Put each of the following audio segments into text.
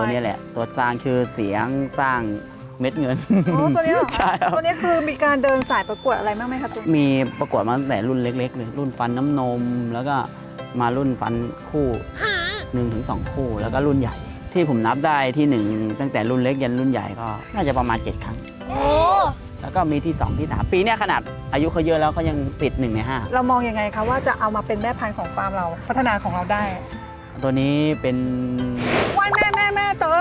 ตัวเนี้ยแหละ ตัวสร้างชื่อเสียงสร้างเม็ดเงินโอ้ตัวนี้เหรอใช่คะครับ ตัวนี้คือมีการเดินสายประกวดอะไรบ้างไหมคะตัวมีประกวดมาตั้งแต่รุ่นเล็กๆเลยรุ่นฟันน้ำนม แล้วก็มารุ่นฟันคู่หนึ่งถึงสองคู่ แล้วก็รุ่นใหญ่ ที่ผมนับได้ที่หนึ่งตั้งแต่รุ่นเล็กยันรุ่นใหญ่ก็น่าจะประมาณ7ครั้ง โอ้แล้วก็มีที่2ที่3ปีเนี้ยขนาดอายุเขาเยอะแล้วเขายังติด1ในเรามองยังไงคะว่าจะเอามาเป็นแม่พันธุ์ของฟาร์มเราพัฒนาของเราได้5ตัวนี้เป็น ว่ายแม่แม่แม่เต๋อ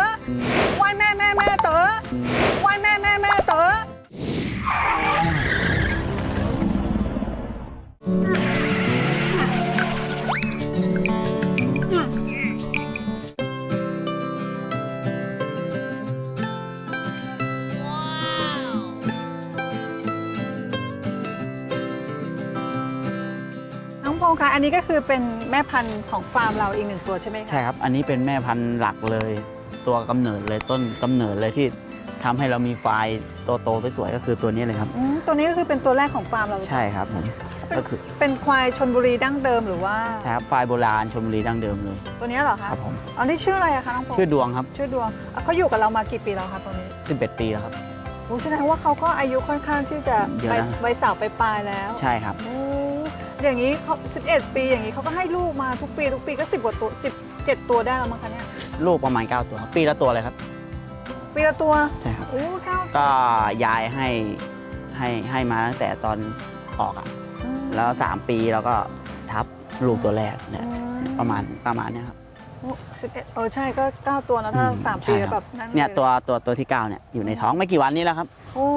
ว่ายแม่แม่แม่เต๋อว่ายแม่แม่แม่เต๋อ งพงษ์คะอันนี้ก็คือเป็นแม่พันธุ์ของฟาร์มเราอีกหนึ่งตัวใช่ไหมคะใช่ครับ อันนี้เป็นแม่พันธุ์หลักเลย ตัวกำเนิดเลยต้นกำเนิดเลยที่ทำให้เรามีไฟล์โตๆสวยๆก็คือตัวนี้เลยครับ อืมตัวนี้ก็คือเป็นตัวแรกของฟาร์มเรา ใช่ครับผมก็คือเป็นควายชนบุรีดั้งเดิมหรือว่า ใช่ครับไฟล์โบราณชมบุรีดั้งเดิมเลยตัวนี้เหรอคะครับผมอันนี้ชื่ออะไรอะคะน้องพงษ์ชื่อดวงครับชื่อดวงอะเขาอยู่กับเรามากี่ปีแล้วคะตัวนี้11ปีแล้วครับ โอ้แสดงว่าเขาก็อายุค่อนข้างที่จะเยอะไปนะใบสาวไปปลายๆแล้ว ใช่ครับ โอ้ อย่างนี้เขา11 ปีอย่างนี้เขาก็ให้ลูกมาทุกปี ทุกปีก็ 10กว่าตัว10 7ตัวได้แล้วมั้งคะเนี่ยลูกประมาณ 9 ตัวครับปีละตัวเลยครับ ปีละตัวใช่ครับ โอ้เก้าก็ยายให้ให้ให้มาตั้งแต่ตอนออกอะอืมแล้ว 3 ปีแล้วก็ทับลูกตัวแรกเนี่ยอืมประมาณประมาณเนี้ยครับ โอ้11เออใช่ก็ 9 ตัวแล้วถ้าอืมสามใช่ปีครับ แบบนั้นเนี่ยลตัวตัวตัวที่ 9 เนี่ยอยู่ในท้องไม่กี่วันนี้แล้วครับ โอ้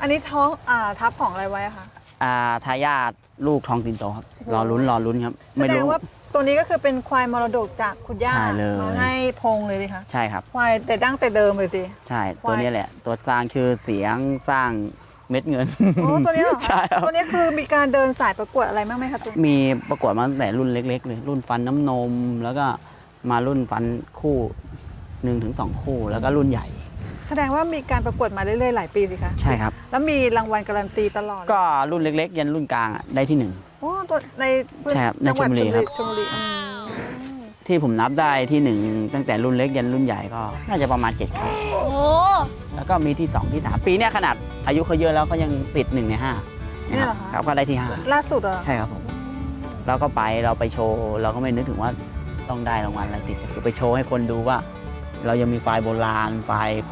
อันนี้ท้องอ่าทับของอะไรไว้อะคะ อ่าทายาทลูกทองตินโตครับโอ้โหรอลุ้นรอลุ้นครับ แสไม่ดงรู้ ว่าตัวนี้ก็คือเป็นควายมรดกจากคุณย่าใช่เลย มาให้พงเลยสิคะใช่ครับ ควายแต่ดั้งแต่เดิมเลยสิ ใช่ควายตัวนี้แหละ ตัวสร้างชื่อเสียงสร้างเม็ดเงินโอ้ตัวนี้เหรอใช่คะครับ ตัวนี้คือมีการเดินสายประกวดอะไรบ้างไหมคะตัวมีประกวดมาตั้งแต่รุ่นเล็ก ๆ เลย รุ่นฟันน้ำนม แล้วก็มารุ่นฟันคู่หนึ่งถึงสองคู่ แล้วก็รุ่นใหญ่ แสดงว่ามีการประกวดมาเรื่อยๆ หลายปีสิคะใช่ครับ แล้วมีรางวัลการันตีตลอดก็รุ่นเล็กๆ ยันรุ่นกลางอะได้ที่หนึ่ง โอ้ตัวในพื้นใช่ครับในจังหวัดชลบุรีครับ ชลบุรีอืมที่ผมนับได้ที่หนึ่งตั้งแต่รุ่นเล็กยันรุ่นใหญ่ก็น่าจะประมาณ7ครั้งโอ้แล้วก็มีที่2ที่3ปีเนี้ยขนาดอายุเขาเยอะแล้วเขายังติด1ใน5เนี่ยเหรอคะครับก็ได้ที่ล่าสุดเหรอ5ใช่ครับผมเราก็ไปเราไปโชว์เราก็ไม่นึกถึงว่าต้องได้รางวัลอะไรติดคือไปโชว์ให้คนดูว่า เรายังมีไฟล์โบราณไฟล์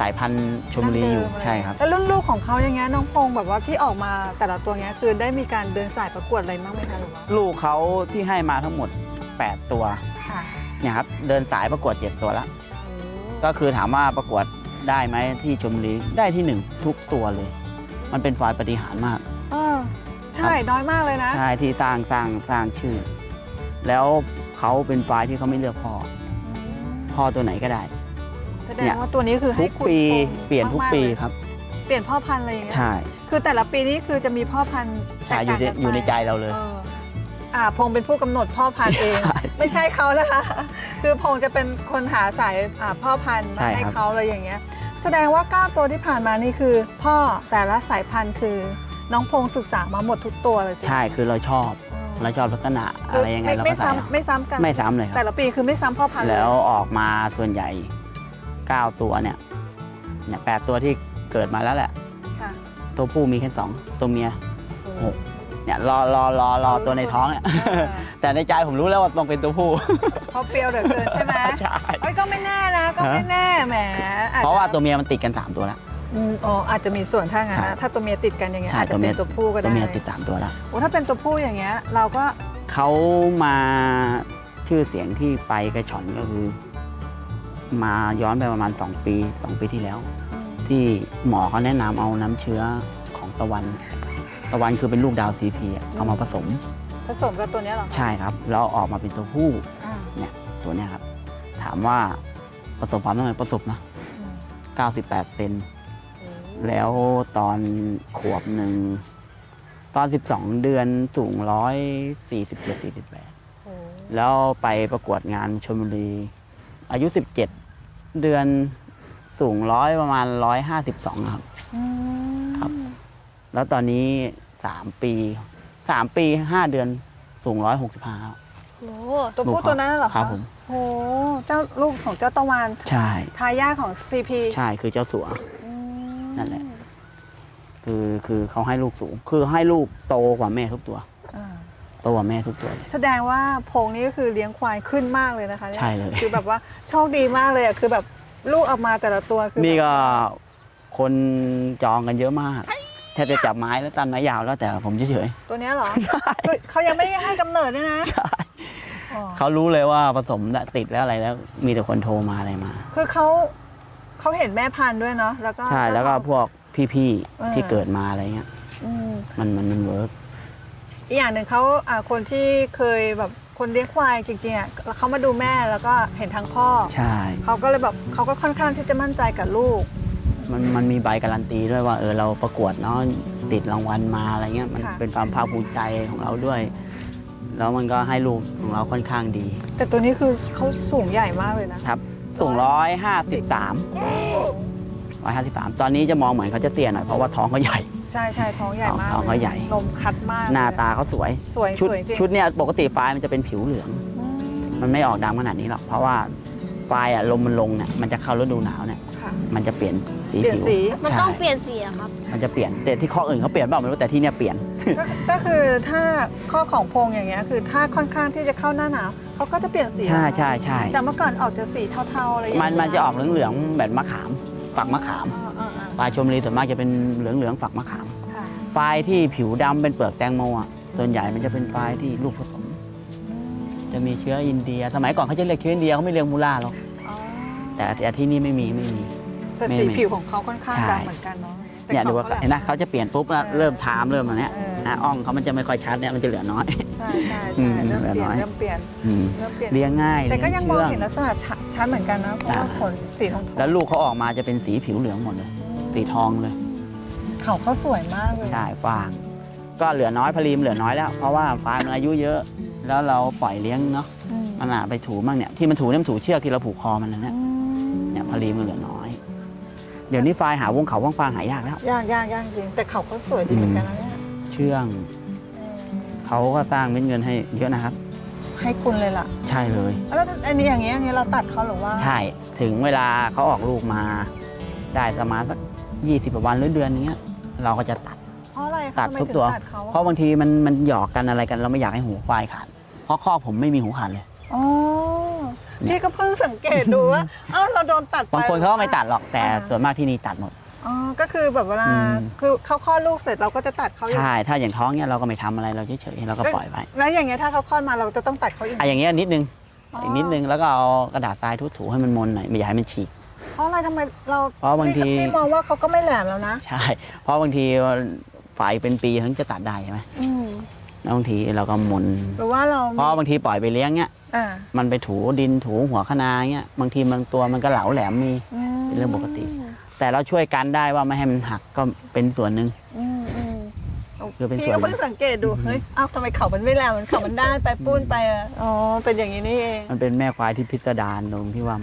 สายพันธุ์ชมบุรีอยู่ดั้งเดิมะไใช่ครับ แล้วรุ่นลูกของเขาอย่างเงี้ยน้องพงษ์แบบว่าที่ออกมาแต่ละตัวเงี้ยคือได้มีการเดินสายประกวดอะไรบ้างไหมคะหรือว่าลูกเขาที่ให้มาทั้งหมด 8 ตัวค่ะเนี่ยครับเดินสายประกวด7ตัวแล้ว ก็คือถามว่าประกวดได้ไหมที่ชมบุรีได้ที่หนึ่งทุกตัวเลย มันเป็นฝ่ายปฏิหารย์มาก เออใช่น้อยมากเลยนะ ใช่ที่สร้างสร้างสร้างชื่อ แล้วเขาเป็นฝ่ายที่เขาไม่เลือกพ่อ พ่อตัวไหนก็ได้แส ดงว่าตัวนี้คือทุให้กคุณปีพงษ์เปลี่ยนทุกมาๆปีเลยครับ เปลี่ยนพ่อพันธุ์อะไรอย่างเงี้ยใช่คือแต่ละปีนี้คือจะมีพ่อพันธุ์ใช่อยู่ในแตกต่างกัไปอยู่ในใจเราเลยอออ่าพงษ์เป็นผู้กำหนดพ่อพันธุ์เอง ใช่ไม่ใช่เขานะคะ คือพงษ์จะเป็นคนหาสายอ่าพ่อพันธุ์มาใช่ให้ครับ เขาอะไรอย่างเงี้ย แสดงว่า9ตัวที่ผ่านมานี่คือ พ่อแต่ละสายพันธุ์คือ น้องพงษ์ศึกษามาหมดทุกตัวเลยจริงใช่คือเราชอบอืมเราชอบลักษณะคือะไรยังไงเราไม่ก็ใส่ซ้ำไม่ซ้ำกัน ไม่ซ้ำเลยคแต่รับละปีคือไม่ซ้ำพ่อพันธุ์เยแล้วออกมาส่วนใหญ่ 9 ตัวเนี่ยเนี่ยแปดตัวที่เกิดมาแล้วแหละ ค่ะตัวผู้มีแค่สองตัวเมียโอ้หกเนี่ยรอรอรอรอตัวในท้องเนี่ยเออแต่ในใจผมรู้แล้วว่าต้องเป็นตัวผู้เพราะเปรี้ยวเหลือเกินใช่ไหมใช่เอ้ยก็ไม่แน่นะก็ไม่แน่แหมอจจเพราะว่าตัวเมียมันติดกัน3ตัวแล้วอืมอ๋ออาจจะมีส่วนถ้างั้นใช่นะถ้าตัวเมียติดกันอย่างเงี้ยใช่อาจจะตัวเมีเป็ยนตัวผู้ก็ตัได้วเมียติด3ตัวแล้วโอ้ถ้าเป็นตัวผู้อย่างเงี้ย เราก็เขามาชื่อเสียงที่ไปกระชอนก็คือ มาย้อนไปประมาณ 2 ปี 2 ปีที่แล้วอืมที่หมอเขาแนะนำเอาน้ำเชื้อของตะวัน ตะวันคือเป็นลูกดาวซีพีเอามาผสม ผสมกับตัวเนี้ยเหรอคะใช่ครับแล้วออกมาเป็นตัวผู้อ่าเนี่ยตัวเนี้ยครับ ถามว่าประสบความสำเร็จประสบนะ อืม98เซนโอ้แล้วตอนขวบหนึ่ง ตอน 12 เดือนสูง 147 48โอ้แล้วไปประกวดงานชลบุรี อายุ 17 เดือนสูงร้อยประมาณ152ครับ อืมครับ แล้วตอนนี้3ปี3ปี5เดือนสูง165ครับโโอ้ตัวผู้ลูกเขาตัวนั้นน่ะเหรอคะครับผมโอ้เจ้าลูกของเจ้าตะวันใช่ ทายาทของ CP ใช่คือเจ้าสัวอืมนั่นแหละ คือคือเขาให้ลูกสูง คือให้ลูกโตกว่าแม่ทุกตัวอ่าโตกว่าแม่ทุกตัวเลย แสดงว่าพงนี่ก็คือเลี้ยงควายขึ้นมากเลยนะคะนี่ใช่เลย คือแบบว่าโชคดีมากเลยอะคือแบบลูกออกมาแต่ละตัวคือนี่ก็แบบคนจองกันเยอะมาก แทบจะจับไม้แล้วตันไม้ยาวแล้วแต่ผมเฉยตัวเนี้ยเหรอคือเขายังไม่ได้ให้กำเนิดเนี่ยนะๆใช่อ๋อเขารู้เลยว่าผสมและติดแล้วอะไรแล้ว มีแต่คนโทรมาอะไรมา คือเขาเขาเห็นแม่พันธุ์ด้วยเนาะแล้วก็ ใช่แล้วก็พวกพี่เออ ๆที่เกิดมาอะไรเงี้ย อืมมันมันมันเวิร์ก อีกอย่างหนึ่งเขาอ่าคนที่เคยแบบคนเลี้ยงควายจริงๆอะเขามาดูแม่แล้วก็เห็นทางพ่อใช่ เขาก็เลยแบบเขาก็ค่อนข้างที่จะมั่นใจกับลูก มันมันมีใบการันตีด้วยว่าเออเราประกวดเนาะติดรางวัลมาอะไรเงี้ยมันค่ะ เป็นความภาคภูมิใจของเราด้วย แล้วมันก็ให้ลูกของเราค่อนข้างดีแต่ตัวนี้คือเขาสูงใหญ่มากเลยนะ ครับสูงร้อยห้าสิบสามร้อยห้าสิบสามตอนนี้จะมองเหมือนเขาจะเตี้ยหน่อยเพราะว่าท้องเขาใหญ่ ใช่ใช่ท้องใหญ่มากท้องเขาใหญ่ นมคัดมากหน้าเลยตาเขาสวย สวยชุดสวยจริงชุดเนี่ยปกติไฟล์มันจะเป็นผิวเหลือง อืมมันไม่ออกดำขนาดนี้หรอก เพราะว่าไฟล์อะลมมันลงเนี่ยมันจะเข้าฤดูหนาวเนี่ยค่ะ มันจะเปลี่ยนสีเปลี่ยนผิวสี มันใช่ต้องเปลี่ยนสีอะครับ มันจะเปลี่ยนแต่ที่ข้ออื่นเขาเปลี่ยนเปล่าไม่รู้แต่ที่เนี่ยเปลี่ยน ก็ก็คือถ้าข้อของพงอย่างเงี้ยคือถ้าค่อนข้างที่จะเข้าหน้าหนาวเขาก็จะเปลี่ยนสีใช่ใช่ใช่จากเมื่อก่อนออกจะสีเทาๆอะไรอย่างมันเงี้ยมันจะออกเหลืองๆแบบมะขามฝักมะขาม อ่าอ่าอ่า ปลายชมรีส่วนมากจะเป็นเหลืองๆฝักมะขามค่ะไฟล์ที่ผิวดำเป็นเปลือกแตงโมอะส่วนใหญ่มันจะเป็นไฟล์ที่ลูกผสม จะมีเชื้ออินเดีย สมัยก่อนเขาจะเรียกเชื้ออินเดียเขาไม่เรียกมูล่าหรอกอ๋อแต่แต่ที่นี่ไม่มีไม่มี แต่ไม่สีไม่ผิวของเขาค่อนข้างใช่ดำเหมือนกันเนาะแต่เนี่ยดูขว่าแหลมเห็นนะเขาจะเปลี่ยนปุ๊บแล้วเออเริ่มทามเริ่มอะไรเนี้ยเออนะอ่องเขามันจะไม่ค่อยชัดเนี่ยมันจะเหลือน้อย ใช่ใช่อืใช่มเริ่มเปลี่ยนเหลือน้อยเริ่มเปลี่ยน อืมเริ่มเปลี่ยน เลี้ยงง่ายแต่ก็เลี้ยังมองชื่เห็นลักษณะชัดชัดเหมือนกันนะ เพราะว่าอ่าขนสีทองๆแล้วลูกเขาออกมาจะเป็นสีผิวเหลืองหมดเลย สีทองเลย เขาเขาสวยมากเลย ใช่ฟาง ก็เหลือน้อยพลีมเหลือน้อยแล้ว เพราะว่าฟางมันอายุเยอะ แล้วเราปล่อยเลี้ยงเนาะอืมมันอะไปถูบ้างเนี่ยที่มันถูเนี่ยมันถูเชือกที่เราผูกคอมันนะเนี่ยอืมเนี่ยพลีมันเหลือน้อย เดี๋ยวนี้ไฟล์หาวงเขาว่างฟางหายากแล้ว ยากยากยากจริง แต่เขาก็สวยดีเหมือนกันนะเนี่ยเชื่องอืมเขาก็สร้างเม็ดเงินให้เยอะนะครับ ให้คุณเลยล่ะ ใช่เลย แล้วอันนี้อย่างเงี้ยอย่างเงี้ยเราตัดเขาหรือว่า ใช่ ถึงเวลาเขาออกลูกมา ได้ประมาณสัก ยี่สิบวันหรือเดือนอย่างเงี้ยเราก็จะตัด เพราะอะไรคะตัดทำไมทุกถึงตัว ตัดเขาเพราะบางทีมันมันหยอกกันอะไรกัน เราไม่อยากให้หูควายขาด เพราะข้อผมไม่มีหูขาดเลย อ๋อเนี่ยพี่ก็เพิ่งสังเกตดูว่า เอ้าเราโดนตัดไปบางคนเขาก็ไม่ตัดหรอกแต่อ่าส่วนมากที่นี่ตัดหมด อ๋อก็คือแบบเวลาอืม คือเขาคลอดลูกเสร็จเราก็จะตัดเขาอยู่ใช่ถ้าอย่างท้องเนี่ยเราก็ไม่ทำอะไรเราเฉยๆเราก็ปล่อยไปแล้วอย่างเงี้ยถ้าเขาคลอดมาเราจะต้องตัดเขาอีก อะอย่างเงี้ยนิดนึงอ๋ออีอีกนิดนึงแล้วก็เอากระดาษทรายถูๆให้มันมนหน่อยไม่อยากให้มันฉีก เพราะอะไรทำไมเราเพราะบางทีพี่พี่มองว่าเขาก็ไม่แหลมแล้วนะใช่ เพราะบางทีฝ่ายเป็นปีถึงจะตัดได้ใช่ไหมอืมแล้วบางทีเราก็มนหรือว่าเราเพราะบางทีปล่อยไปเลี้ยงเนี่ยอ่ามันไปถูดินถูหัวคะนาเงี้ยบางทีบางตัวมันก็เหลาแหลมมีมเป็นเรื่องปกติ แต่เราช่วยกันได้ว่าไม่ให้มันหักก็เป็นส่วนหนึ่ง อืมอืมคือเป็นพี่ส่วนก็เพิ่งสังเกตดูเฮ้ยเอ้าทำไมเขามันไม่แหลมมันเขามันด้านไปปุ้นไปอะอ๋อเป็นอย่างนี้นี่เอง มันเป็นแม่ควายที่พิสดารตรงที่ว่าเ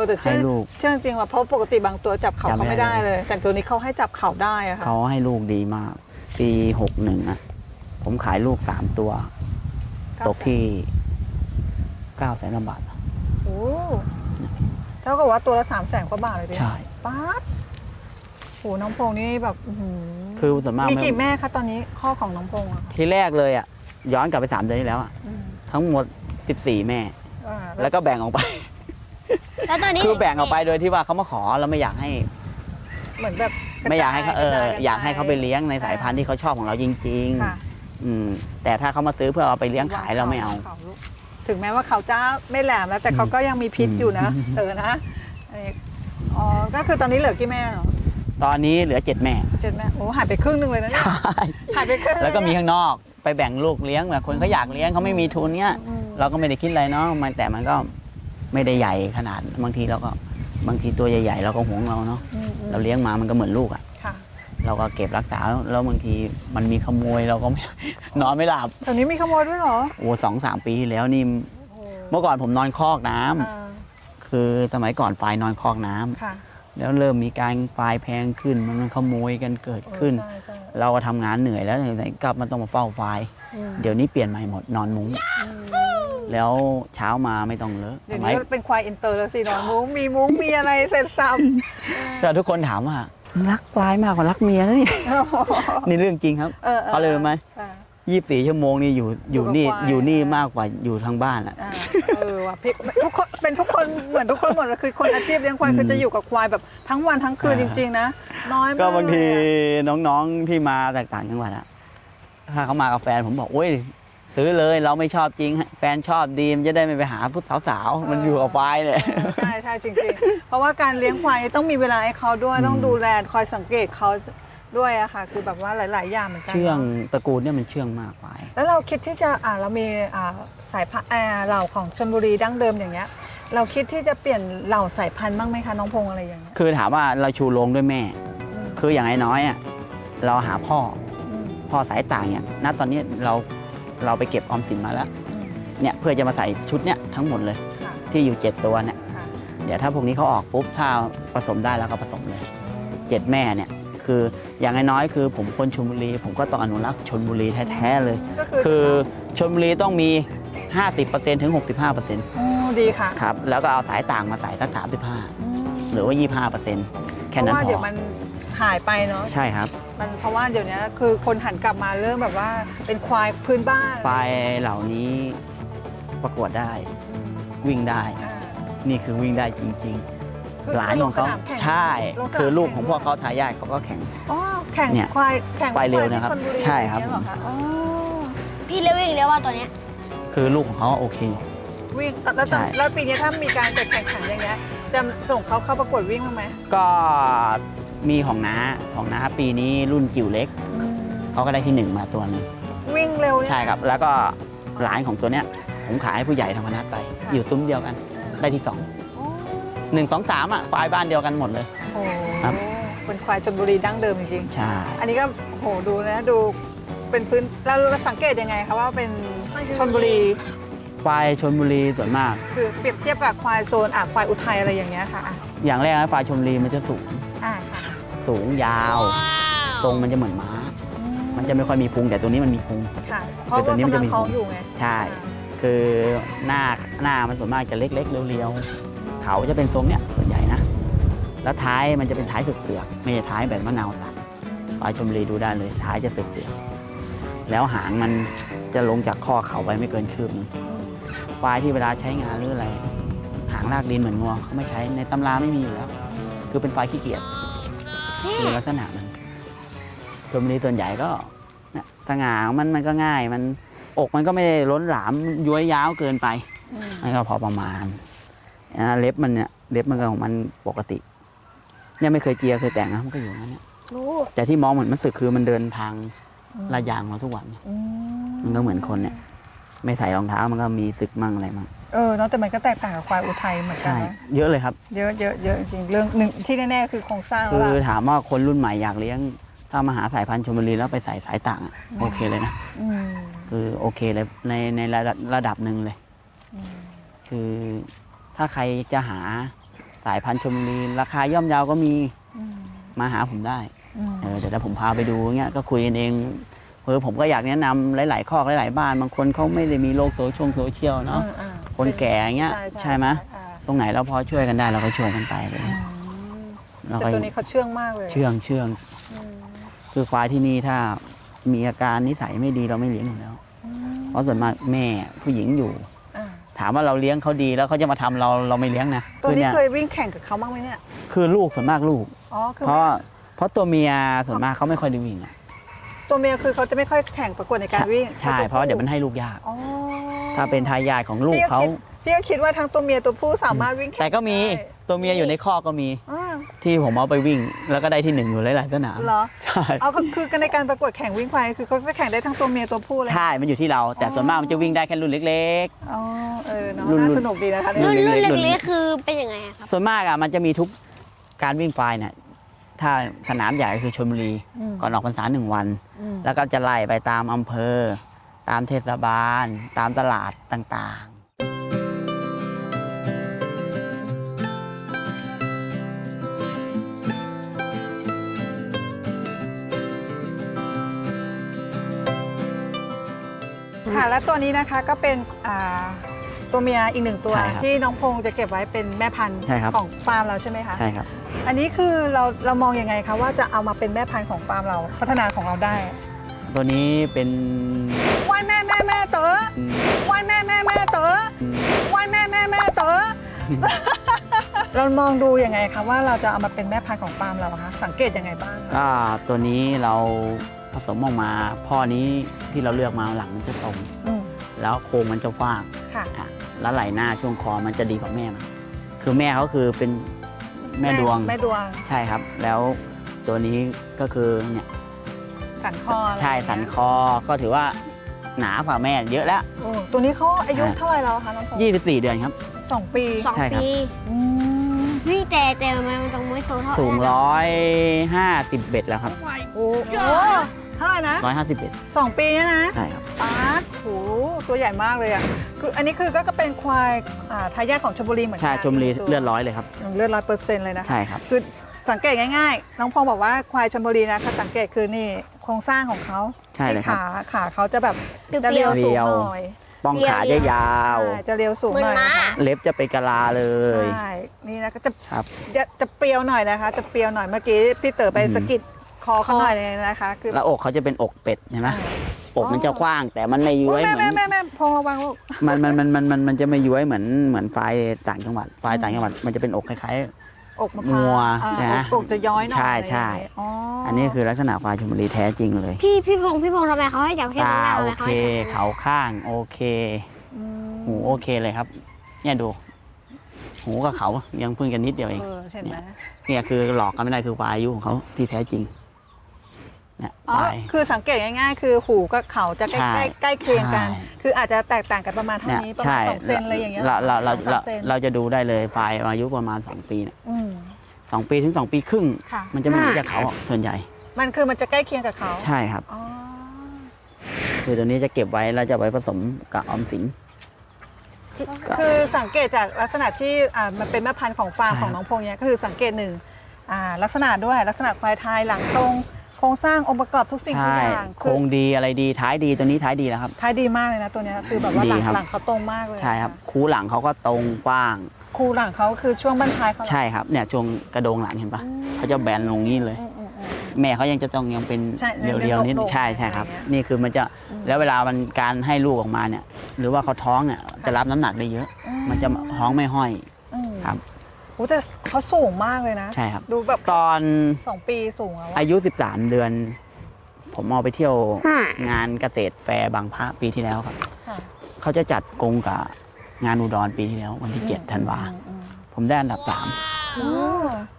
ออแต่ให้เชื่อลูก เชื่อจริงว่าเพราะปกติบางตัวจับเขาจำเขาไม่ไม่ได้ ได้เลย แต่ตัวนี้เขาให้จับเขาได้อะค่ะเขาให้ลูกดีมาก ปีหกหนึ่งอะ ผมขายลูกสามตัว ตกที่เก้าแสนบาท โอ้เท่ากับว่าตัวละสามแสนกว่าบาทเลยดิใช่ ป๊าดโหน้องพงนี่แบบอื้อหืคือส่วนมากมีไม่กี่แม่คะตอนนี้ข้อของน้องพงอะค่ะทีแรกเลยอะ ย้อนกลับไปสามเดือนที่แล้วอะ อืมทั้งหมด 14 แม่ อ่าแล้วก็แบ่งออกไป แล้วตอนนี้คือแบ่งออกไปโดยที่ว่าเขามาขอเราไม่อยากให้ เหมือนแบบระจไม่อยากให้เขาเออกระจนอยากให้เขาไปเลี้ยงในสายพันธุ์ที่เขาชอบของเราจริง ค่ะๆ อืม แต่ถ้าเขามาซื้อเพื่อเอาไปเลี้ยงขายเราไม่เอาลูกถึงแม้ว่าเขาจะไม่แหลมแล้ว แต่เขาก็ยังมีพิษอยู่นะอืมเออนะอันนี้อ๋อก็คือตอนนี้เหลือกี่แม่เหรอตอนนี้เหลือเจ็ดแม่เจ็ดแม่โอ้หายไปครึ่งหนึ่งเลยนะเนี่ยหายไปครึ่งแล้วก็มีเยข้างนอกไปแบ่งลูกเลี้ยงแบบคนเขาอยากเลี้ยงเขาไม่มีทุนเนี้ยอืมเราก็ไม่ได้คิดอะไรเนาะมันแต่มันก็ ไม่ได้ใหญ่ขนาดบางทีเราก็บางทีตัวใหญ่ๆเราก็หวงเราเนาะอืมอืมเราเลี้ยงมามันก็เหมือนลูกอะค่ะเราก็เก็บรักษาแล้วบางทีมันมีขโมยเราก็ไม่ นอนไม่หลับแถวนี้มีขโมยด้วยเหรอโอ้สองสามปีที่แล้วนี่โอ้เมื่อก่อนผมนอนคอกน้ำอ่าคือสมัยก่อนไฟนอนคอกน้ำค่ะแล้วเริ่มมีการไฟแพงขึ้นมันมันขโมยกันเกิดเออขึ้น ใช่ใช่เราก็ทำงานเหนื่อยแล้วไหนๆกลับมาต้องมาเฝ้าไฟอืมเดี๋ยวนี้เปลี่ยนใหม่หมดนอนมุ้ง อืม แล้วเช้ามาไม่ต้องเลอะเดี๋ยวทำไมนี้เป็นควายอินเตอร์แล้วสิเน้องมุ้งมีมุ้งมีอะไรเสร็จสับแต่ทุกคนถามว่ารักควายมากกว่ารักเมียนะเนี่ยนี่เรื่องจริงครับเออเขาเลยรู้ไหมอ่ายี่สิบสี่ชั่วโมงนี่อยู่อยู่นี่อยู่กับควายอยู่นี่มากกว่าอยู่ทางบ้านอะอ่าเออว่ะพี่ทุกคนเป็นทุกคนเหมือนทุกคนหมดเลยคือคนอาชีพเลี้ยงควายอืมคือจะอยู่กับควายแบบทั้งวันทั้งคืนจอ่าริง ๆ นะน้อยมากก็บางทีเลยอะน้องๆที่มาจากต่างจังหวัดอะถ้าเขามากับแฟนผมบอกโอ้ย ซื้อเลยเราไม่ชอบจริง แฟนชอบดีมนจะได้ไม่ไปหาผู้สาวๆมันอยู่กับควายเลยเออใช่ใช่จริงๆ เพราะว่าการเลี้ยงควายต้องมีเวลาให้เขาด้วยอืมต้องดูแลคอยสังเกตเขาด้วยอะค่ะ คือแบบว่าหลาย ๆ อย่างเหมือนกันเชื่องนอะตระกูลเนี่ยมันเชื่องมากควายแล้วเราคิดที่จะอ่าเรามีอ่าสายพันธุ์อ่าเหล่าของชลบุรีดั้งเดิมอย่างเงี้ย เราคิดที่จะเปลี่ยนเหล่าสายพันธุ์บ้างไหมคะน้องพงษ์อะไรอย่างเงี้ยคือถามว่าเราชูโรงด้วยแม่ อืมคืออย่างน้อยๆอะเราหาพ่อ อืม พ่อสายต่างเนี่ยณตอนนี้เรา เราไปเก็บออมสินมาแล้วอืมเนี่ยเพื่อจะมาใส่ชุดเนี่ยทั้งหมดเลย ค่ะที่อยู่ 7 ตัวเนี่ยค่ะเดี๋ยวถ้าพวกนี้เขาออกปุ๊บถ้าผสมได้แล้วก็ผสมเลยเจ็ดแม่เนี่ยคืออย่างน้อยๆคือผมคนชลบุรี ผมก็ต้องอนุรักษ์ชลบุรีแท้ๆเลย ก็คือคือชลบุรีต้องมี 50%ถึง 65%โอ้ดีค่ะครับแล้วก็เอาสายต่างมาใส่สักอืม35หรือว่า 25%แค่เพนั้นราะว่าพเดี๋ยวอมัน หายไปเนาะใช่ครับมันเพราะว่าเดี๋ยวนี้คือคนหันกลับมาเริ่มแบบว่าเป็นควายพื้นบ้านไฟล์เหล่านี้ประกวดได้อืมวิ่งได้ อ่า นี่คือวิ่งได้จริง คือๆ หลานของเขาลสนมแข่งใช่ ลงสนามคือลูกของแข่พวกเขาทายาทเขาก็แข่ง อ๋อแข่งเนี่ยควายแข่งควายเร็วที่นะครับชลบุรีใช่ครับ อย่างเงี้ยเหอคะอ๋อพี่เลวิ่งเรียกว่าตัวเนี้ยคือลูกของเขาโอเค วิ่งแล้วใช่ แล้วปีนี้ถ้ามีการจัดแข่งขันอย่างเงี้ยจะส่งเขาเข้าประกวดวิ่งบ้างไหมก็ มีของน้าของน้าปีนี้รุ่นจิ๋วเล็กเขาก็ได้ที่หนึ่งมาตัวหนึงวิ่งเร็วเนี่ยใช่ครับ แล้วก็หลานของตัวเนี้ยผมขายให้ผู้ใหญ่ธรรมนัตไปค่ะอยู่ซุ้มเดียวกัน ได้ที่สองโอ้หนึ่งสองสามอะควายบ้านเดียวกันหมดเลย โหครับ เป็นควายชลบุรีดั้งเดิมจริงใช่ ๆอันนี้ก็โหดูนะดูเป็นพื้นเราสังเกตยังไงคะว่าเป็นชลบุรีควายชนบุรีส่วนมาก คือเปรียบเทียบกับควายโซนอะควายอุทัยอะไรอย่างเงี้ยค่ะอะอย่างแรกนะควายชนบุรีมันจะสูงอ่าค่ะ สูงยาว ทรงมันจะเหมือนม้า มันจะไม่ค่อยมีพุงแต่ตัวนี้มันมีพุง ค่ะเพราะคือตัวว่านี้มันกำลัจะงมี ท้องอยู่ไงใช่ คือหน้าหน้ามันส่วนมากจะเล็กๆเรียวๆเขาจะเป็นทรงเนี้ยส่วนใหญ่นะ แล้วท้ายมันจะเป็นท้ายเสือกๆไม่ใช่ท้ายแบบมะนาวตัดควายชมบุรีดูได้เลยท้ายจะเสือกๆแล้วหางมันจะลงจากข้อเขาไปไม่เกินคืบนึงควายที่เวลาใช้งานหรืออะไร หางลากดินเหมือนงวงเขาไม่ใช้ในตำราไม่มีอยู่แล้ว คือเป็นควายขี้เกียจ คือลักษณะมันชมบุรีส่วนใหญ่ก็เนี่ยสง่าของมันมันก็ง่าย มันอกมันก็ไม่ได้ล้นหลามย้วยยาวเกินไปอืมมันก็พอประมาณอ่าเล็บมันเนี่ยเล็บมันก็ของมันปกติเนี่ยไม่เคยเจียเคยแต่งนะมันก็อยู่อย่างนั้นเนี่ยรู้แต่ที่มองเหมือนมันสึกคือมันเดินทางลาดยางมาทุกวันเนี่ยอืมันก็เหมือนคนเนี่ย ไม่ใส่รองเท้ามันก็มีสึกมั่งอะไรมั่ง เออเนาะแต่มันก็แตกต่างกับควายอุทัยเหมือนกันใช่ นะเยอะเลยครับ เยอะเยอะเยอะจริงๆเรื่องหนึ่งที่แน่ๆคือโครงสร้างคืแล้วอล่ะ ถามว่าคนรุ่นใหม่อยากเลี้ยง ถ้ามาหาสายพันธุ์ชมบุรีแล้วไปใส่สายต่างอะโอเคเลยนะมคือโอเคเลยในในระดับระดับหนึ่งเลย อืมคือถ้าใครจะหาสายพันธุ์ชมบุรีราคาย่อมเยาวก็มีอืมมาหาผมได้ อืมเออเดี๋ยวถ้าผมพาไปดูเงี้ยก็คุยกันเองเพอผมก็อยากแนะนำหลาย ๆ ข้อกหลาย ๆ บ้าน บางคนเขาไม่ได้มีโลกโซเชียลโซเชียลเนาะอืมอ่า คนแก่เงี้ย ใช่ใช่ไหมอ่าตรงไหนเราพอช่วยกันได้เราก็ช่วยกันไปเลยอืมเราแต่ก็ตัวนี้เขาเชื่องมากเลยเชื่องเชื่องอืมคือควายที่นี่ถ้ามีอาการนิสัยไม่ดีเราไม่เลี้ยงอยู่แล้ว อืมเพราะส่วนมากแม่ผู้หญิงอยู่ อ่าถามว่าเราเลี้ยงเขาดีแล้วเขาจะมาทำเราเราไม่เลี้ยงนะตัวคือนี้เนี่ยเคยวิ่งแข่งกับเขาบ้างไหมเนี่ยคือลูกส่วนมากลูก อ๋อคือเพราะเพราะตัวเมียส่วนมากเขาไม่ค่อยได้วิ่งอะตัวเมียคือเขาจะไม่ค่อยแข่งประกวดในการวิ่งใช่ตัวผู้เพราะเดี๋ยวมันให้ลูกยาก อ๋อ ถ้าเป็นทายาทของลูกพี่เขาคิดพี่ก็คิดว่าทั้งตัวเมียตัวผู้สามารถวิ่งข่งแต่ก็มีได้ตัวเมียอยู่ในข้อกก็มีอ่าที่ผมเอาไปวิ่ง แล้วก็ได้ที่หนึ่งอยู่หลายๆสนามเหรอใช่เอาก็คือในการประกวดแข่งวิ่งควายคือเขาจะแข่งได้ทั้งตัวเมียตัวผู้เลยใช่มันอยู่ที่เรา แต่ส่วนมากมันจะวิ่งได้แค่รุ่นเล็ก อ๋อเออเนาะรุ่นน่ารุ่นสนุกดีนะคะรุ่เนี่ยรุ่นรุ่นเล็กๆเล็กๆคือเป็นยังไงอะครับ ๆ ส่วนมากอะมันจะมีทุกการวิ่งไฟล์เนี่ยถ้าสนามใหญ่ก็คือชลบุรี อืมก่อนออกพรรษาหนึ่งวัน อืมแล้วก็จะไล่ไปตามอำเภอ ตามเทศบาล ตามตลาดต่างๆค่ะและตัวนี้นะคะก็เป็นอ่าตัวเมียอีกหนึ่งตัว ใช่ครับที่น้องพงษ์จะเก็บไว้เป็นแม่พันธุ์ใช่ครับ ของฟาร์มเราใช่ไหมคะใช่ครับ อันนี้คือเราเรามองยังไงคะว่าจะเอามาเป็นแม่พันธุ์ของฟาร์มเราพัฒนาของเราได้ ตัวนี้เป็นว่ายแม่แม่แม่เต๋ออืมว่ายแม่แม่แม่เต๋ออืมว่ายแม่แม่แม่เต๋อเรามองดูยังไงคะว่าเราจะเอามาเป็นแม่พันธุ์ของฟาร์มเราคะสังเกตยังไงบ้างคะก็ตัวนี้เราผสมออกมาพ่อนี้ที่เราเลือกมาหลังมันจะตรง อืมแล้วโครงมันจะกว้างค่ะ อะแล้วไหล่หน้าช่วงคอมันจะดีกว่าแม่มันคือแม่เขาคือเป็นแม่ดวง แม่ดวง ใช่ครับ แล้วตัวนี้ก็คือเนี่ย สันคออะไรใช่สันคอก็ถือว่าหนากว่าแม่เยอะแล้ว โอ้ตัวนี้เขาอายุอ่าเท่าไหร่แล้วคะน้องพงษ์24 เดือนครับ สองปีสองใช่ครับ ปีอืมพี่แต่แต่ทำไมมันต้องไม่โตเท่าสูงแอนร้อยห้าสิบเบ็ดแล้วครับโอ้โหเท่าไหร่นะร้อยห้าสิบเบ็ดสองปีเนี่ยนะใช่ครับป๊าดโหตัวใหญ่มากเลยอะคืออันนี้คือก็เป็นควายอ่าทายาทของชลบุรีเหมือนกัใช่ชมรีตัวเลือดร้อยเลยครับ เลือดร้อยเปอร์เซ็นต์เลยนะคะใช่ครับ คือสังเกตง่ายๆ น้องพงษ์บอกว่าควายชลบุรีนะคะสังเกตคือนี่โครงสร้างของเขาใช่เลยครับขาขาเขาจะแบบเปรี้ยวๆ จะเรียวสูงเรียวหน่อยป้องขาจะยาว ใช่จะเรียวสูงเหมืหอนน่อยนะคะม้าเล็บจะเป็นกะลาเลย ใช่นี่นะก็จะครับ จะจะเปรียวหน่อยนะคะ จะเปรียวหน่อยเมื่อกี้พี่เต๋อไปอืมสะกิดคอเขาหน่อยเลยนะคะ คือแล้วอกเขาจะเป็นอกเป็ดเห็นไหมอ่าอกมันจะกว้างแต่มันไม่ย้โอ้วยยแม่เหมืแม่อน แม่แม่พงระวังลูก มันมันมันมันมันมันจะไม่ย้วยเหมือนเหมือนไฟต่างจังหวัดไฟต่างจังหวัดมันจะเป็นอกคล้าย อกมะพร้าวงัวอ่านะอกอกจะย้อยหน่อยใช่ใช่ อ๋อๆออันนี้คือลักษณะควายชมบุรีแท้จริงเลยพี่พี่พงษ์พี่พงษ์ทำไมเขาให้จับแค่ตาข้างหน้าโอทำไมเขาเคให้จับเขาข้างโอเคมหูโอเคเลยครับ เนี่ยดู หูกับเขายังเพิ่งกันนิดเดียวเอง เออเห็นไหมเนี่ยคือหลอกกันไม่ได้คือควายอายุของเขาที่แท้จริง เนี่ยอ๋อควาย คือสังเกตง่ายๆ คือหูกับเขาจะใกล้ใช่ใกล้ใกล้เคียงกัน ใช่ คืออาจจะแตกต่างกันประมาณเท่าเนี่ยนี้ประใช่มาณสองเซนอะไรอย่างเงี้ยเราเราเราสองเราสมเซนเราจะดูได้เลยควายอายุประมาณสองปีเนี่ยอืม สองปีถึงสองปีครึ่ง ค่ะ มันจะไม่เหมือนจากเขาอะส่วนใหญ่ มันคือมันจะใกล้เคียงกับเขาใช่ครับ อ๋อคือตัวนี้จะเก็บไว้แล้วจะไว้ผสมกับออมสินก็คือสังเกตจากลักษณะที่อ่ามันเป็นแม่พันธุ์ของฟาร์มใช่ ของน้องพงษ์เนี่ยก็คือสังเกตหนึ่งอ่าลักษณะด้วยลักษณะควายไทยหลังตรง โครงสร้างองค์ประกอบทุกสิ่งทุกใช่อย่างโครงดีอะไรดีท้ายดีตัวนี้ท้ายดีแล้วครับท้ายดีมากเลยนะตัวเนี้ยคือแบบว่าหลังดีครับหลังเขาตรงมากเลยใช่ครับคูหลังเขาก็ตรงกว้างคูหลังเขาคือช่วงบั้นท้ายเขาเหรอใช่ครับเนี่ยช่วงกระโดงหลังเห็นปะเขาจะแบนลงนี้เลยอืมอืมอืมแม่เขายังจะต้องยังเป็นใช่เรียวๆนิดโด่งๆใช่ใช่ครับอะไรอย่างเงี้ยนี่คือมันจะอืมแล้วเวลามันการให้ลูกออกมาเนี่ย หรือว่าเขาท้องเนี่ยจะรับน้ำหนักได้เยอะอืมันจะท้องไม่ห้อยอืมครับโอ้แต่เขาสูงมากเลยนะ ใช่ครับ ดูแบบตอนสองปีสูงแล้วอะอายุ 13 เดือน ผมเอาไปเที่ยวห้างานเกษตรแฟร์บางพระปีที่แล้วครับ ค่ะเขาจะจัดกงกับงานอุดรปีที่แล้ว วันที่ 7 ธันวา อืมอืมผมได้อันดับอืม3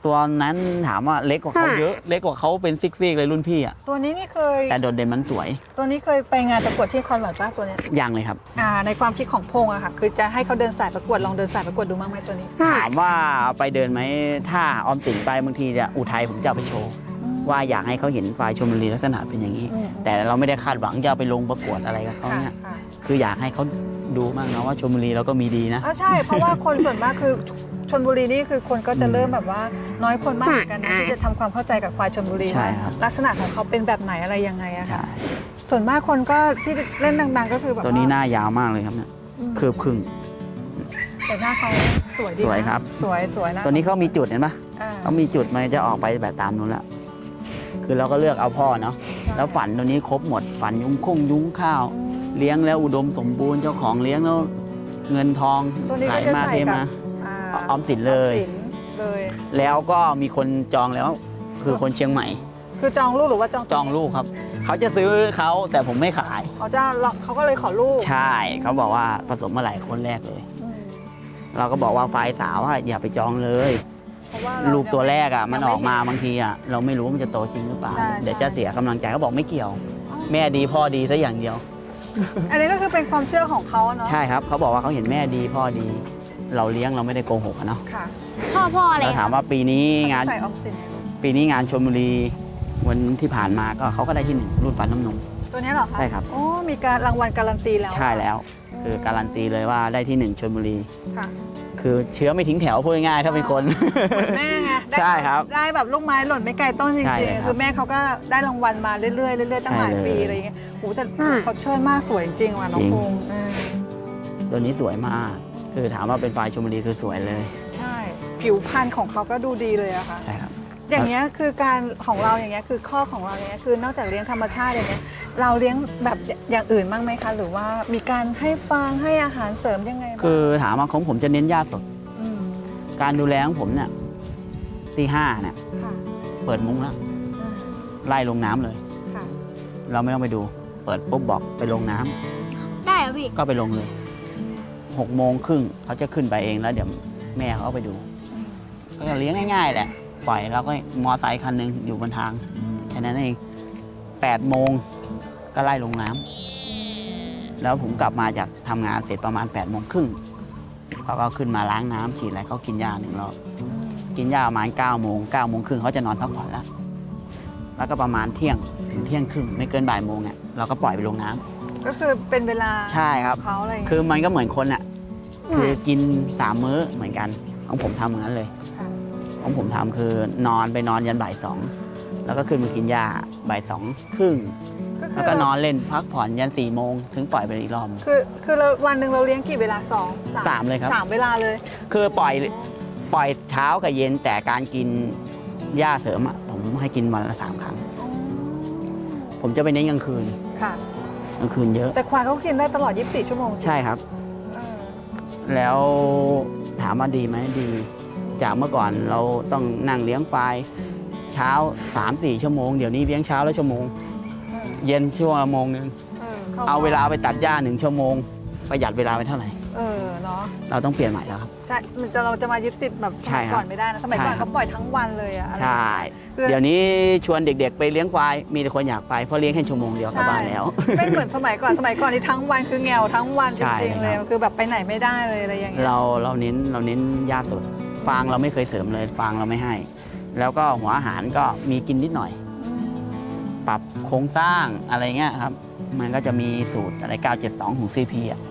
ตัวนั้นถามว่าเล็กกว่าเขาเยอะเล็กกว่าเขาเป็นซิกซีกเลยรุ่นพี่อะตัวนี้นี่เคย แต่โดดเด่นมันสวย ตัวนี้เคยไปงานประกวดที่คอนเวิร์ตป้าตัวเนี้ยยังเลยครับอ่าในความคิดของพงษ์อะค่ะ คือจะให้เขาเดินสายประกวดลองเดินสายประกวดดูบ้างไหมตัวนี้ห้าถามว่าไปเดินไหมถ้าออมสินไปบางทีจะอุทัยผมจะเอาไปโชว์ว่าอยากให้เขาเห็นฝ่ายชมบุรีลักษณะเป็นอย่างนี้อืมแต่เราไม่ได้คาดหวังจะเอาไปลงประกวดอะไรกับเขาค่ะเนี่ยค่ะคืออยากให้เขาดูบ้างนะว่าชมบุรีเราก็มีดีนะอ่าใช่เพราะว่าคนส่วนมากคือ ชนบุรีนี่คือคนก็จะอืมเริ่มแบบว่าน้อยคนมากเหมือนกันนะที่จะทำความเข้าใจกับควายชนบุรีใช่ว่าครับ ลักษณะของเขาเป็นแบบไหนอะไรยังไงอะค่ะ ใช่ส่วนมากคนก็ที่เล่นดังๆก็คือแบบตัวนี้หว่าน้ายาวมากเลยครับเนี่ยมคืบครึ่ง แต่หน้าเขาสวยดีนะสวยครับ สวยสวยนะตัวนี้เขามีจุดเห็นปะอ่เขามีจุดมันจะออกไปแบบตามนู้นละคือเราก็เลือกเอาพ่อเนาะแล้วฝันตัวนี้ครบหมดฝันยุ้งคุ้งยุ้งข้าวอืมเลี้ยงแล้วอุดมสมบูรณ์เจ้าของเลี้ยงแล้วเงินทองตัวนี้ไหลก็จะมาใส่เทกับมาา ออมสินเลยออมสินเลย แล้วก็มีคนจองแล้ว คือคนเชียงใหม่ คือจองลูกหรือว่าจองจองลูกครับ เขาจะซื้อเขาแต่ผมไม่ขาย เขาจะเขาก็เลยขอลูกใช่เขาบอกว่าผสมมาหลายคนแรกเลย อืมเราก็บอกว่าฝ่ายสาวอะอย่าไปจองเลย เพราะว่าเรา ลูกตัวแรกอะยังมันออกมาบางทีอะ เราไม่รู้ว่ามันจะโตจริงหรือเปล่า ใช่เดี๋ยวใช่จะเสียกำลังใจเขาบอกไม่เกี่ยว แม่ดีพ่อดีซะอย่างเดียว อันนี้ก็คือเป็นความเชื่อของเขาเนาะ ใช่ครับ เขาบอกว่าเขาเห็นแม่ดีพ่อดี เราเลี้ยงเราไม่ได้โกหกอะเนาะค่ะพ่อพ่ออะไรเราถามว่าปีนี้งานใส่ออมสินปีนี้งานชลบุรีวันที่ผ่านมาก็เขาก็ได้ที่หนึ่งรุ่นฟันน้ำนม ตัวนี้เหรอคะใช่ครับ โอ้มีการรางวัลการันตีแล้วใช่แล้ว คือการันตีเลยว่าได้ที่หนึ่งชลบุรี ค่ะคือเชื้อไม่ทิ้งแถวพูดง่ายๆถ้าเป็นคน เหมือนแม่ไงได้ใช่ครับได้แบบลูกไม้หล่นไม่ไกลต้นจใช่ริงเลยครับๆคือแม่เขาก็ได้รางวัลมาเรื่อยๆเรื่อยๆตั้งหลายใช่เลยปีอะไรอย่างเงี้ยโหแต่เขาเชิญมากสวยจริงๆว่ะน้องจริงพงษ์อืมตัวนี้สวยมาก คือถามว่าเป็นควายชมบุรีคือสวยเลย ใช่ ผิวพรรณของเขาก็ดูดีเลยอะค่ะ ใช่ครับ อย่างเงี้ยคือการของเราอย่างเงี้ยคือข้อของเราอย่างเงี้ยคือนอกจากเลี้ยงธรรมชาติอย่างเงี้ยเราเลี้ยงแบบอย่างอื่นบ้างไหมคะ หรือว่ามีการให้ฟางให้อาหารเสริมยังไงบ้างคือถามว่าของผมจะเน้นหญ้าสด มการดูแลของผมเนี่ยตีห้าเนี่ยค่ะเปิดมุ้งแล้วอ่าไล่ลงน้ำเลย ค่ะเราไม่ต้องไปดู เปิดปุ๊บบอกไปลงน้ำได้เหรอพี่ก็ไปลงเลย หกโมงครึ่งเขาจะขึ้นไปเองแล้วเดี๋ยวแม่เขาเอาไปดูอืมก็เลี้ยงง่ายๆแหละปล่อยแล้วก็มอไซค์คันหนึ่งอยู่บนทางแค่นั้นเองแปดโมงก็ไล่ลงน้ำแล้วผมกลับมาจากทำงานเสร็จประมาณ8ปดโมงครึ่งเขาก็ขึ้นมาล้างน้ำฉีดอะไรเขากินยาหนึ่งรอบกินยาประมาณ9ก้าโมงเก้าโมงครึ่งเขาจะนอนพักผ่อนแล้วแล้วก็ประมาณเที่ยงถึงเที่ยงครึ่งไม่เกินบ่ายโมงเนี่ยเราก็ปล่อยไปลงน้ำ ก็คือเป็นเวลาใช่ครับ ของเขาอะไรอย่างคืเงี้ย อมันก็เหมือนคนอะมคือกินสามมื้อเหมือนกัน ของผมทำเหมือนกันเลย ค่ะของผมทำคือนอนไปนอนยันบ่ายสองแล้วก็ขึ้นมากินยาบ่ายสองครึ่งก็คืแล้วอก็นอนเล่นพักผ่อนยันสี่โมงถึงปล่อยไปอีกรอบ คือคือเราวันหนึ่งเราเลี้ยงกี่เวลาสองสามเลยครับ สามเวลาเลย คือปล่อยปล่อยเช้ากับเย็นแต่การกินหญ้าเสริมอะผมให้กินวันละสามครั้ง ผมจะไปเน้นกลางคืน ค่ะ กลางคืนเยอะ แต่ควายเขากินได้ตลอด 24 ชั่วโมงใช่ครับ เออแล้วถามว่าดีไหมดี จากเมื่อก่อนเราต้องนั่งเลี้ยงควายเช้า 3-4 ชั่วโมง เดี๋ยวนี้เลี้ยงเช้าแล้วชั่วโมงเออเย็นชั่วโมงหนึงเออขเอาเวลาไปตัดหญ้าหนึ่งชั่วโมง ประหยัดเวลาไปเท่าไหร่เออเนาะเราต้องเปลี่ยนใหม่แล้วครับ ใช่มันจะเราจะมายึดติดแบบสใช่มัยครับก่อนไม่ได้นะสมัยก่อนใช่ครับเขาปล่อยทั้งวันเลยอะอะไร ใช่ คือ เดี๋ยวนี้ชวนเด็กๆ ไปเลี้ยงควาย มีแต่คนอยากไปเพราะเลี้ยงแค่ชั่วโมงเดียวกลับบ้านแล้ว ไม่เหมือนสมัยก่อนสมัยก่อนนี่ทั้งวันคือแงวทั้งวันจใช่ริงๆเลยครับ คือแบบไปไหนไม่ได้เลยอะไรอย่างเงี้ยเราเราเน้นเราเน้นหญ้าสดฟางเราไม่เคยเสริมเลยฟางเราไม่ให้ แล้วก็หัวอาหารก็มีกินนิดหน่อยอืมปรับโครงสร้างอะไรเงี้ยครับ มันก็จะมีสูตรอะไร 972 ของ CP อะอืมครับอ่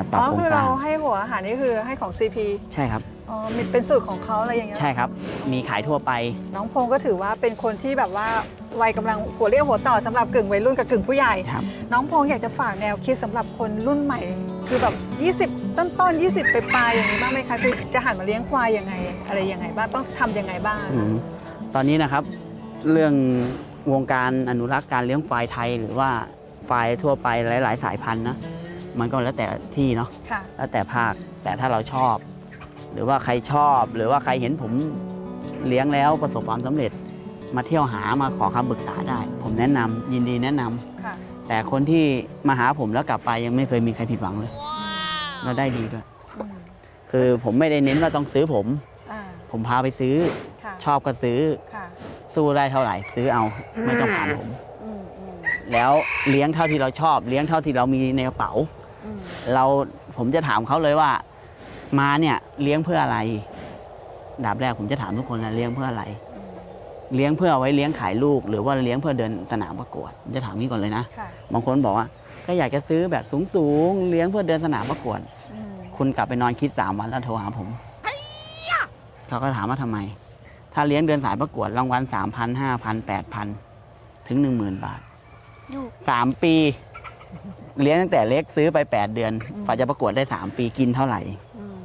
าปรับอ๋อโครงคือสร้าเรางให้หัวอาหารนี่คือให้ของ CP ใช่ครับ อ๋อมีเป็นสูตรของเขาอะไรอย่างเงี้ยใช่ครับ มีขายทั่วไป น้องพงษ์ก็ถือว่าเป็นคนที่แบบว่าวัยกำลังหัวเรียวหัวต่อสำหรับกึ่งวัยรุ่นกับกึ่งผู้ใหญ่ ครับ น้องพงษ์อยากจะฝากแนวคิดสำหรับคนรุ่นใหม่ คือแบบ 20 ต้นต้นๆ20 ไปปลายๆอย่างนี้บ้างไหมคะคือจะหันมาเลี้ยงควายยังไง อะไรยังไงบ้างต้องทำยังไงบ้างอืมตอนนี้นะครับเรื่องวงการอนุรักษ์การเลี้ยงควายไทย หรือว่าควายทั่วไปหลาย ๆ สายพันธุ์นะ มันก็แล้วแต่ที่เนาะค่ะ แล้วแต่ภาคแต่ถ้าเราชอบ หรือว่าใครชอบ หรือว่าใครเห็นผมเลี้ยงแล้วประสบความสำเร็จ มาเที่ยวหามาขอคำปรึกษาได้ ผมแนะนำยินดีแนะนำค่ะ แต่คนที่มาหาผมแล้วกลับไปยังไม่เคยมีใครผิดหวังเลยแล้วได้ดีด้วยอืมคือผมไม่ได้เน้นว่าต้องซื้อผม อ่า ผมพาไปซื้อ ค่ะ ชอบก็ซื้อค่ะ สู้ได้เท่าไหร่ ซื้อเอาไม่ต้องผ่านผม อืมอืมแล้วเลี้ยงเท่าที่เราชอบ เลี้ยงเท่าที่เรามีในกระเป๋าอืม เราผมจะถามเขาเลยว่า มาเนี่ยเลี้ยงเพื่ออะไรดาบแรกผมจะถามทุกคนนะเลี้ยงเพื่ออะไรอืมเลี้ยงเพื่อเอาไว้เลี้ยงขายลูก หรือว่าเลี้ยงเพื่อเดินสนามประกวดผมจะถามนี้ก่อนเลยนะค่ะบางคนบอกว่าก็อยากจะซื้อแบบสูงๆเลี้ยงเพื่อเดินสนามประกวดอืมคุณกลับไปนอนคิดสามวันแล้วโทรหาผมเขาก็ถามว่าทำไม ถ้าเลี้ยงเดินสายประกวดรางวัลสามพันห้าพันแปดพันถึงหนึ่งหมื่นบาทอยู่สามปี เลี้ยงตั้งแต่เล็กซื้อไปแปดเดือนกว่าจะประกวดได้สามปีกินเท่าไหร่อืม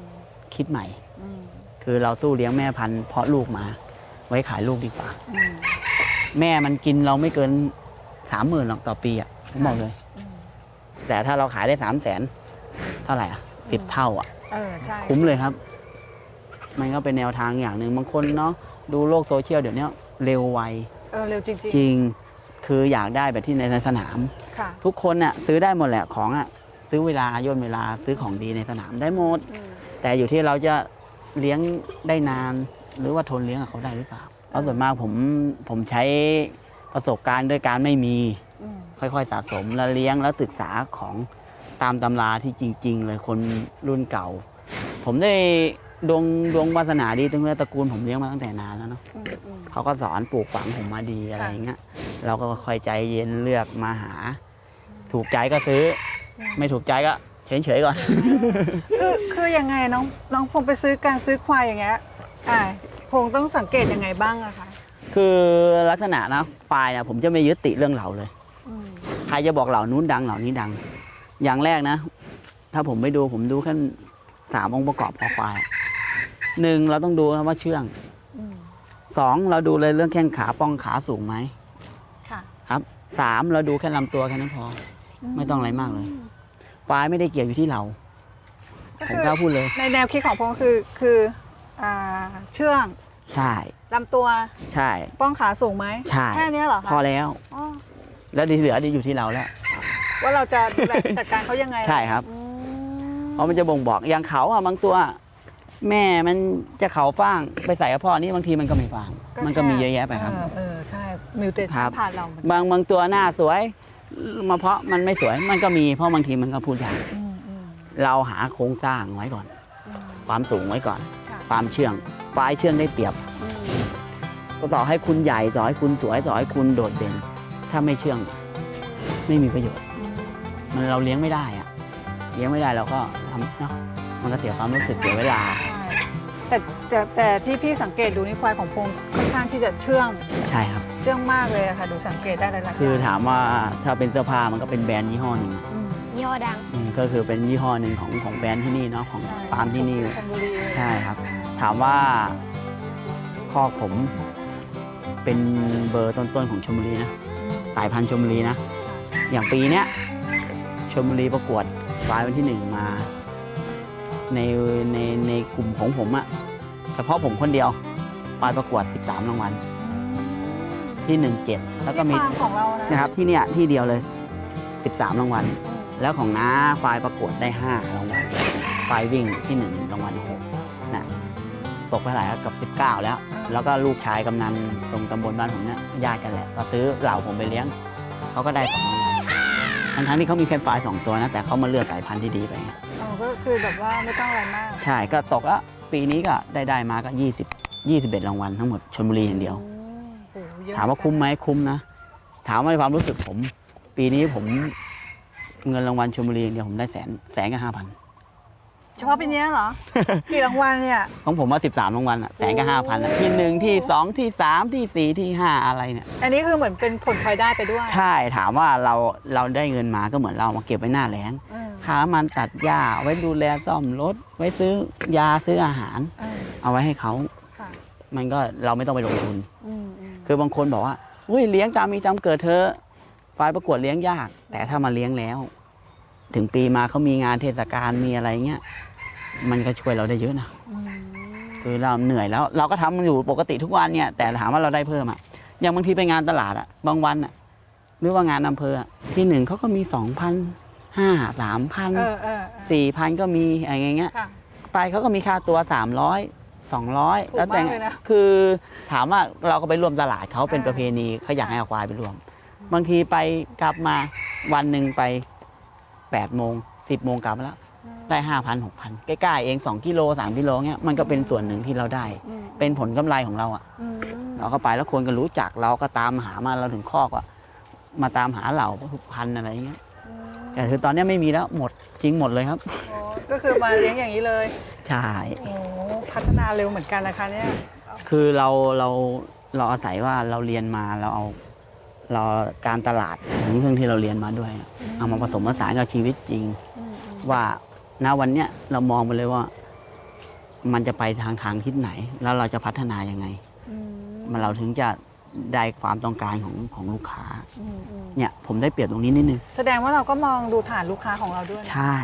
คิดใหม่อืมคือเราสู้เลี้ยงแม่พันธุ์เพราะลูกมา ไว้ขายลูกดีกว่าอืมแม่มันกินเราไม่เกินสามหมื่นหรอกต่อปีอะผมบอกเลยอืมแต่ถ้าเราขายได้สามแสนเท่าไหร่อะสิบเท่าอะเออใช่คุ้มเลยครับ มันก็เป็นแนวทางอย่างหนึ่งบางคนเนาะดูโลกโซเชียลเดี๋ยวนี้เร็วไวเออเร็วจริงจริงคืออยากได้แบบที่ในสนามๆค่ะ ทุกคนน่ะซื้อได้หมดแหละของอะซื้อเวลาย่นเวลาซื้อของดีในสนามได้หมดอืมแต่อยู่ที่เราจะเลี้ยงได้นาน หรือว่าทนเลี้ยงกับเขาได้หรือเปล่าเพราะส่วนมากผมผมใช้ประสบการณ์ด้วยการไม่มีอืมค่อยๆสะสมแล้วเลี้ยงแล้วศึกษาของตามตำราที่จริง ๆ เลยคนรุ่นเก่า ผมได้ดวงดวงวาสนาดีตั้งแต่ตระกูลผมเลี้ยงมาตั้งแต่นานแล้วเนาะอืมอืมเขาก็สอนปลูกฝังผมมาดีอะไรอย่างเงี้ย เราก็ค่อยใจเย็นเลือกมาหา ถูกใจก็ซื้อ ไม่ถูกใจก็เฉยๆก่อน คือคือยังไงน้องน้องพงไปซื้อการซื้อควายอย่างเงี้ยอ่าพงต้องสังเกตยังไงบ้างอะคะคือลักษณะนะไฟล์นะผมจะไม่ยึดติเรื่องเหล่าเลย อืมใครจะบอกเหล่านู้นดังเหล่านี้ดัง อย่างแรกนะ ถ้าผมไม่ดูผมดูแค่สามองค์ประกอบคอควายหนึ่งเราต้องดูนะว่าเชื่องอืมสองเราดูเลยเรื่องแข้งขาป้องขาสูงไหม ค่ะครับสามเราดูแค่ลำตัวแค่นั้นพอ ไม่ต้องอะไรมากเลยควายไม่ได้เกี่ยวอยู่ที่เราก็ผมคือกล้าพูดเลย ในแนวคิดของพงคือคืออ่าเชื่องใช่ลำตัวใช่ป้องขาสูงไหมใช่แค่เนี้ยเหรอคะพอแล้ว อ๋อแล้วที่เหลืออยู่ที่เราแล้ว ว่าเราจะดูแลจัดการเขายังไงใช่ครับ อืเพราะมันจะบ่งบอกอย่างเขาอะบางตัว แม่มันจะเขาฟางไปใส่กับพ่อนี่บางทีมันก็ไม่ฟาง มันก็มีเยอะแยะไปครับ เออเออใช่มิวเทคชัรันบผ่านเราเหมือนกันบางบางตัวหน้าสวยมาเพราะมันไม่สวยมันก็มีเพราะบางทีมันก็พูดยากอืมอืมเราหาโครงสร้างไว้ก่อนอืมความสูงไว้ก่อนค่ะความเชื่องปลายเชื่องได้เปรียบอืมก็ต่อให้คุณใหญ่ต่อให้คุณสวยต่อให้คุณโดดเด่น ถ้าไม่เชื่อง ไม่มีประโยชน์อืมมันเราเลี้ยงไม่ได้อะเลี้ยงไม่ได้เราก็ทำเนาะมันก็เสียความรู้สึกเสียเวลาใช่ แต่แต่แต่ที่พี่สังเกตดูนี่ควายของพงค่อนข้างที่จะเชื่องใช่ครับ เชื่องมากเลยอะค่ะ ดูสังเกตได้หลายๆอย่างคือถามว่าถ้าเป็นเสื้อผ้ามันก็เป็นแบรนด์ยี่ห้อหนึ่งอืมยี่ห้อดัง อืมก็คือเป็นยี่ห้อหนึ่งของของแบรนด์ที่นี่เนาะของใช่ฟาร์มที่นี่ ชลบุรีใช่ครับ ถามว่าคอกผมเป็นเบอร์ต้นๆของชมบุรีนะอืมสายพันธุ์ชมบุรีนะ อย่างปีเนี้ยชมบุรีประกวดฝ่ายวันที่หนึ่งมา ในในในกลุ่มของผมอะเฉพาะผมคนเดียวฝ่ายประกวด 13 รางวัลที่ 1 7 แล้วก็มีที่ฟาร์มของเรานะนะครับที่เนี่ยที่เดียวเลย 13 รางวัลอืมแล้วของน้าฝ่ายประกวดได้ 5 รางวัลฝ่ายวิ่งที่ 1 รางวัล6นะตกไปหลายเกับ 19 แล้ว แล้วก็ลูกชายกำนันตรงตำบลบ้านผมเนี่ยญาติกันแหละ ก็ซื้อเหล่าผมไปเลี้ยง เขาก็ได้สองรางวัล ทั้งทั้งๆที่เขามีแค่ฝ่ายสองตัวนะ แต่เขามาเลือกสายพันธุ์ที่ดีไปไงอ๋อก็คือแบบว่าไม่ต้องอะไรมากใช่ก็ตกแล้วปีนี้ก็ได้ได้มาก็ 20 21รางวัลทั้งหมดชลบุรีอย่างเดียวอืมโหเยอะถามว่าคุ้มไหมคุ้มนะ ถามว่าในความรู้สึกผม ปีนี้ผมเงินรางวัลชลบุรีอย่างเดียวผมได้แสนแสนกับห้าพัน เฉพาะปีเนี้ยเหรอ กี่รางวัลเนี่ย ของผมว่าสิบสามรางวัลอะแสนกับห้าพันอะที่หนึ่งที่สองที่สามที่สี่ที่ห้าอะไรเนี่ย อันนี้คือเหมือนเป็นผลพลอยได้ไปด้วย ใช่ถามว่าเราเราได้เงินมาก็เหมือนเรามาเก็บไว้หน้าแล้งอืมค่าน้ำมันตัดหญ้าไว้ดูแลซ่อมรถ ไว้ซื้อยาซื้ออาหาร อืมเอาไว้ให้เขาค่ะมันก็เราไม่ต้องไปลงทุน อืมอืมคือบางคนบอกว่าอุ้ยเลี้ยงตามมีตามเกิดเธอะฝ่ายประกวดเลี้ยงยาก แต่ถ้ามาเลี้ยงแล้ว ถึงปีมาเขามีงานเทศกาลมีอะไรเงี้ย มันก็ช่วยเราได้เยอะนะอืมคือเราเหนื่อยแล้ว เราก็ทำอยู่ปกติทุกวันเนี่ย แต่ถามว่าเราได้เพิ่มอะอย่างบางทีไปงานตลาดอะ บางวันอะหรือว่างานอำเภออะที่หนึ่งเขาก็มีสองพันห้าสามพันเออเออเออสี่พันก็มีอะไรอย่างเงี้ยค่ะไปเขาก็มีค่าตัวสามร้อยสองร้อยถูกแล้วแต่มากเลยนะคือถามว่าเราก็ไปร่วมตลาดเขาเป็นอ่าประเพณีเขาอยากให้เอาควายไปร่วม บางทีไปกลับมาวันหนึ่งไปแปดโมงสิบโมงกลับมาแล้ว ได้ห้าพันหกพันใกล้ๆเองสองกิโลสามกิโลเงี้ยมันก็เป็นส่วนหนึ่งที่เราได้ อืมเป็นผลกำไรของเราอะอืมเราก็ไปแล้วคนก็รู้จักเราก็ตามหามาเราถึงคอกอะมาตามหาเหล่าทุกพันอะไรเงี้ยอืมแต่คือตอนเนี้ยไม่มีแล้วหมดจริงหมดเลยครับ โอ้ก็คือมาเลี้ยงอย่างนี้เลยใช่ โอ้พัฒนาเร็วเหมือนกันนะคะเนี่ย คือเราเราเราอาศัยว่าเราเรียนมาเราเอาเราการตลาดของเรื่องที่เราเรียนมาด้วยเอามาผสมผสานกับชีวิตจริงอืมอืมว่า ณวันเนี้ยเรามองไปเลยว่า มันจะไปทางทางทิศไหน แล้วเราจะพัฒนายังไง อืมมันเราถึงจะได้ความต้องการของของลูกค้า อืมอืมเนี่ยผมได้เปรียบตรงนี้นิดนึง แสดงว่าเราก็มองดูฐานลูกค้าของเราด้วยนะ ใช่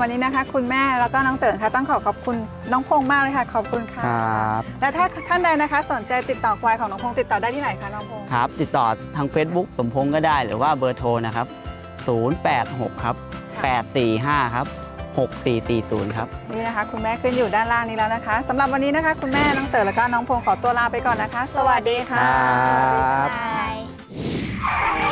วันนี้นะคะ คุณแม่แล้วก็น้องเต๋อค่ะต้องขอขอบคุณน้องพงษ์มากเลยค่ะ ขอบคุณค่ะครับและถ้าท่านใดนะคะ สนใจติดต่อควายของน้องพงษ์ติดต่อได้ที่ไหนคะน้องพงษ์ครับ ติดต่อทาง Facebook สมพงษ์ก็ได้หรือว่าเบอร์โทรนะครับ 086 ครับ 845 ครับ 6440 ครับ นี่นะคะ คุณแม่ขึ้นอยู่ด้านล่างนี้แล้วนะคะสำหรับวันนี้นะคะ คุณแม่น้องเต๋อแล้วก็น้องพงษ์ขอตัวลาไปก่อนนะคะ สวัสดีค่ะครับสวัสดีค่ะ